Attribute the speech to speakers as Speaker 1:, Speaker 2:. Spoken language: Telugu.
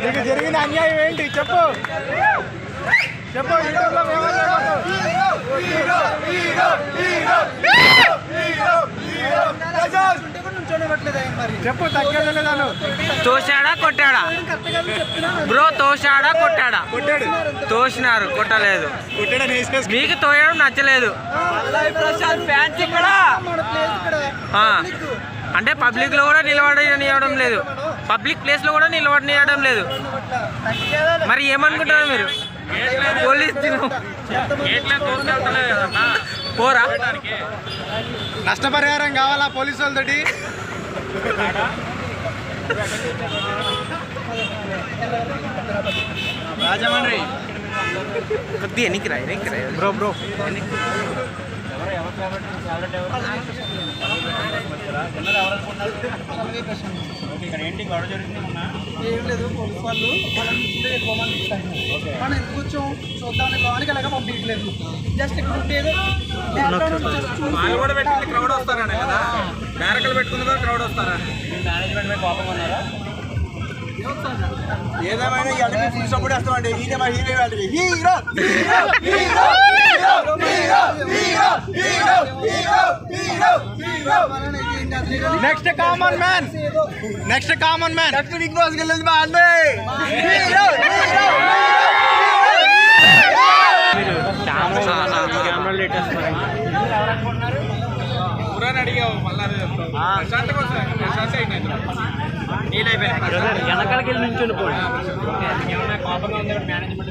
Speaker 1: నీకు జరిగిన అన్యాయం ఏంటి? చెప్పు. చెప్పు
Speaker 2: మరి
Speaker 1: చెప్పు తగ్గలేదు
Speaker 3: చూశాడా కొట్టాడా? బ్రో తోశాడా కొట్టాడా?
Speaker 1: కొట్టాడు.
Speaker 3: తోసినారు కొట్టలేదు. మీకు తోయడం నచ్చలేదు. అంటే పబ్లిక్లో కూడా నిలబడనివ్వడం లేదు. పబ్లిక్ ప్లేస్లో కూడా నిలబడనివ్వడం లేదు. మరి ఏమనుకుంటారు మీరు? పోలీస్ పోరా?
Speaker 1: నష్టపరిహారం కావాలా పోలీసు వాళ్ళతోటి? రాజమండ్రి.
Speaker 3: కొద్దిగా ఎన్నికి రా ఎన్నికి రా
Speaker 1: బ్రో బ్రో.
Speaker 2: ఏం లేదు పోలీస్ వాళ్ళు వాళ్ళని చూస్తే ఎక్కువ మంది ఇస్తారు మనం ఎందుకు వచ్చాం? చూద్దాం లోనికి ఎలాగ పంపించలేదు. జస్ట్ ఇక్కడ
Speaker 4: వాళ్ళు కూడా పెట్టింది క్రౌడ్ వస్తారనే కదా. బ్యారకలు పెట్టుకుంది కూడా క్రౌడ్ వస్తారని. ఏదేమైనా ఈ అడిగి ఫుల్ సపోర్ట్ వేస్తామండి ఈయన మా హీరో
Speaker 2: కానీ
Speaker 1: next common man next common man
Speaker 4: next Big Boss వెళ్ళింది మా అన్నయ్య. హీరో! అడిగావు మళ్ళీ ప్రశాంత్ కోసం ప్రశాంత్ అయినాయి
Speaker 3: వెనకాలకి వెళ్ళి నుంచుని పోయి
Speaker 4: మేనేజ్మెంట్